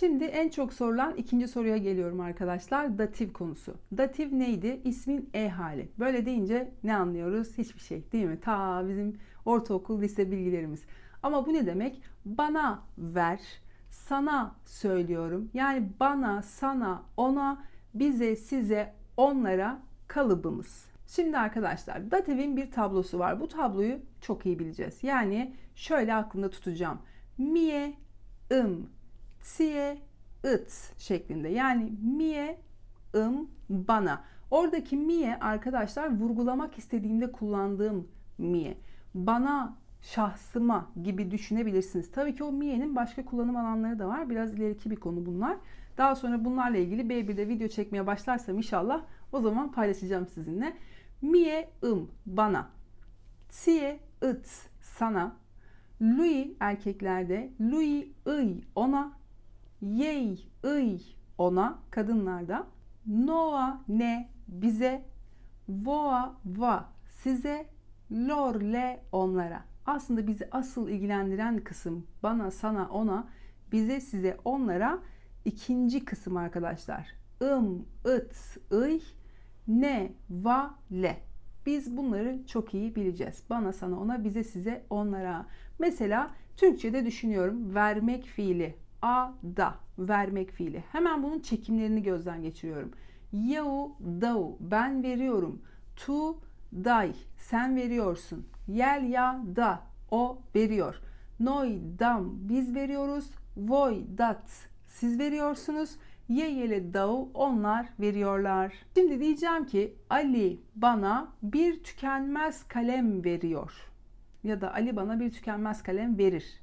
Şimdi en çok sorulan ikinci soruya geliyorum arkadaşlar. Datif konusu. Datif neydi? İsmin e hali. Böyle deyince ne anlıyoruz? Hiçbir şey değil mi? Ta bizim ortaokul lise bilgilerimiz. Ama bu ne demek? Bana ver, sana söylüyorum. Yani bana, sana, ona, bize, size, onlara kalıbımız. Şimdi arkadaşlar datifin bir tablosu var. Bu tabloyu çok iyi bileceğiz. Yani şöyle aklında tutacağım. Mie, ım, tie, it şeklinde. Yani mie, ım, bana. Oradaki mie arkadaşlar vurgulamak istediğimde kullandığım mie. Bana, şahsıma gibi düşünebilirsiniz. Tabii ki o miye'nin başka kullanım alanları da var. Biraz ileriki bir konu bunlar. Daha sonra bunlarla ilgili B1'de video çekmeye başlarsam inşallah o zaman paylaşacağım sizinle. Mie, ım, bana. Tie, it, sana. Lui erkeklerde, lui, ıy, ona. Yey, ıy, ona kadınlarda. Noa, ne, bize. Voa, va, size. Lor, le, onlara. Aslında bizi asıl ilgilendiren kısım bana, sana, ona, bize, size, onlara ikinci kısım arkadaşlar. ım, it, ıy, ne, va, le. Biz bunları çok iyi bileceğiz. Bana, sana, ona, bize, size, onlara. Mesela Türkçe'de düşünüyorum vermek fiili. A, da vermek fiili. Hemen bunun çekimlerini gözden geçiriyorum. Yau, dau ben veriyorum. Tu, day sen veriyorsun. Yel, ya, da o veriyor. Noi, dam biz veriyoruz. Voi, dat siz veriyorsunuz. Ye yele dau onlar veriyorlar. Şimdi diyeceğim ki Ali bana bir tükenmez kalem veriyor. Ya da Ali bana bir tükenmez kalem verir.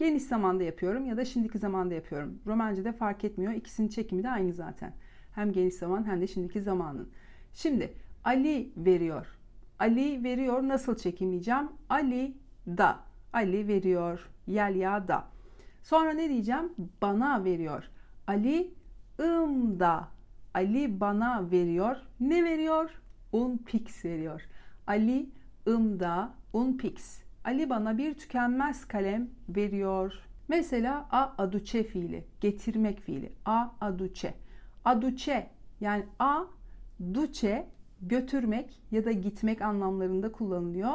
Geniş zamanda yapıyorum ya da şimdiki zamanda yapıyorum. Romanca'da fark etmiyor. İkisinin çekimi de aynı zaten. Hem geniş zaman hem de şimdiki zamanın. Şimdi Ali veriyor. Ali veriyor nasıl çekimleyeceğim? Ali da. Ali veriyor. Yel ya da. Sonra ne diyeceğim? Bana veriyor. Ali ımda. Ali bana veriyor. Ne veriyor? Un pix veriyor. Ali ımda un pix. Ali bana bir tükenmez kalem veriyor. Mesela a aduce fiili, getirmek fiili. A aduce. Aduce yani a duce götürmek ya da gitmek anlamlarında kullanılıyor.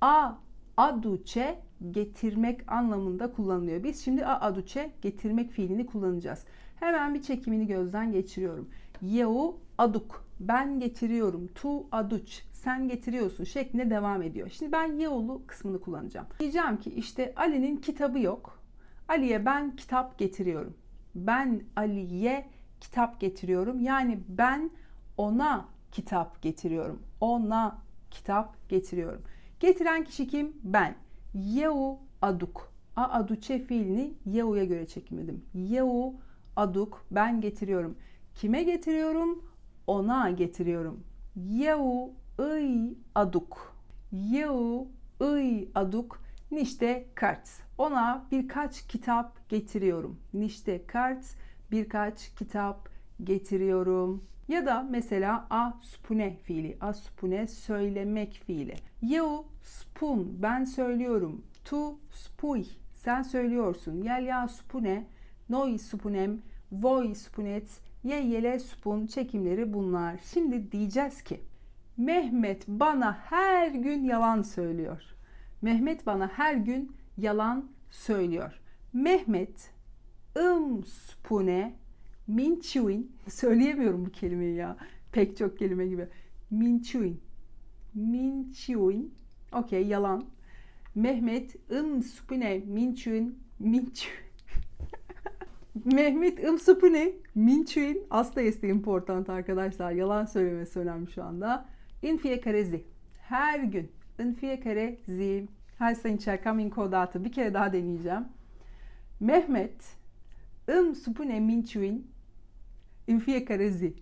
A aduce getirmek anlamında kullanılıyor. Biz şimdi a aduce getirmek fiilini kullanacağız. Hemen bir çekimini gözden geçiriyorum. Yeu aduk ben getiriyorum. Tu aduç sen getiriyorsun şeklinde devam ediyor. Şimdi ben yeolu kısmını kullanacağım. Diyeceğim ki işte Ali'nin kitabı yok. Ali'ye ben kitap getiriyorum. Ben Ali'ye kitap getiriyorum. Yani ben ona kitap getiriyorum. Ona kitap getiriyorum. Getiren kişi kim? Ben. Yeu aduk. A aduçe fiilini yeu'ya göre çekimledim. Yeu aduk ben getiriyorum. Kime getiriyorum? Ona getiriyorum. Yeu ıy aduk. Yeu ıy aduk. Nişte kart. Ona birkaç kitap getiriyorum. Nişte kart birkaç kitap getiriyorum. Ya da mesela a spune fiili. A spune söylemek fiili. Yeu spun ben söylüyorum. Tu spuy sen söylüyorsun. Yel ya spune. Noi spunem. Voi spunet. Ye yele spun çekimleri bunlar. Şimdi diyeceğiz ki Mehmet bana her gün yalan söylüyor. Mehmet bana her gün yalan söylüyor. Mehmet ım spune minçuin söyleyemiyorum bu kelimeyi ya. Pek çok kelime gibi. Minçuin. Minçuin. Okey yalan. Mehmet ım spune minçuin minçuin. Mehmet Imsupuni Minçuin Asta este important arkadaşlar. Yalan söylemesi önemli şu anda. In fiecare zi. Her gün. In fiecare zi. Her sayın cercam in codato. Bir kere daha deneyeceğim. Mehmet îmi spune minciuni in fiecare zi.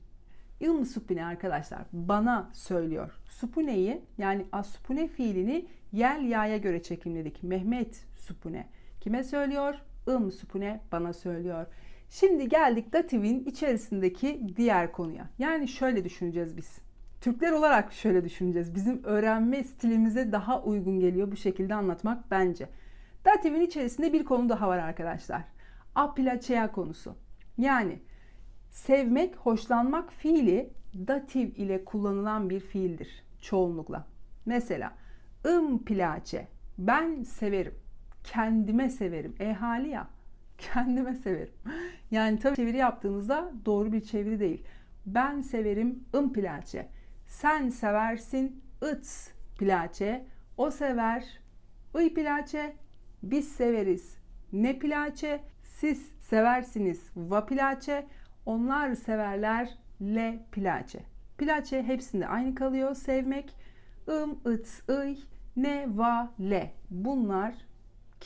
İlm supune arkadaşlar bana söylüyor. Supune'yi yani asupune fiilini yel ya'ya göre çekimledik. Mehmet supune. Kime söylüyor? Im supune bana söylüyor. Şimdi geldik dativin içerisindeki diğer konuya. Yani şöyle düşüneceğiz biz. Türkler olarak şöyle düşüneceğiz. Bizim öğrenme stilimize daha uygun geliyor bu şekilde anlatmak bence. Dativin içerisinde bir konu daha var arkadaşlar. Apilacea konusu. Yani sevmek, hoşlanmak fiili datif ile kullanılan bir fiildir çoğunlukla. Mesela ım pilace ben severim. Kendime severim. E hali ya. Kendime severim. Yani tabii çeviri yaptığınızda doğru bir çeviri değil. Ben severim ım pilace. Sen seversin ıts pilace. O sever ıy pilace. Biz severiz ne pilace. Siz seversiniz va pilace. Onlar severler le pilace. Pilace hepsinde aynı kalıyor. Sevmek ım, ıt, ıy, ne, va, le. Bunlar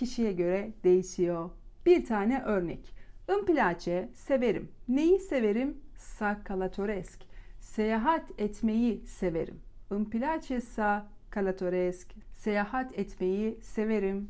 kişiye göre değişiyor. Bir tane örnek. Im pilace severim. Neyi severim? Sakkalatoresk. Seyahat etmeyi severim. Im pilace sa. Seyahat etmeyi severim.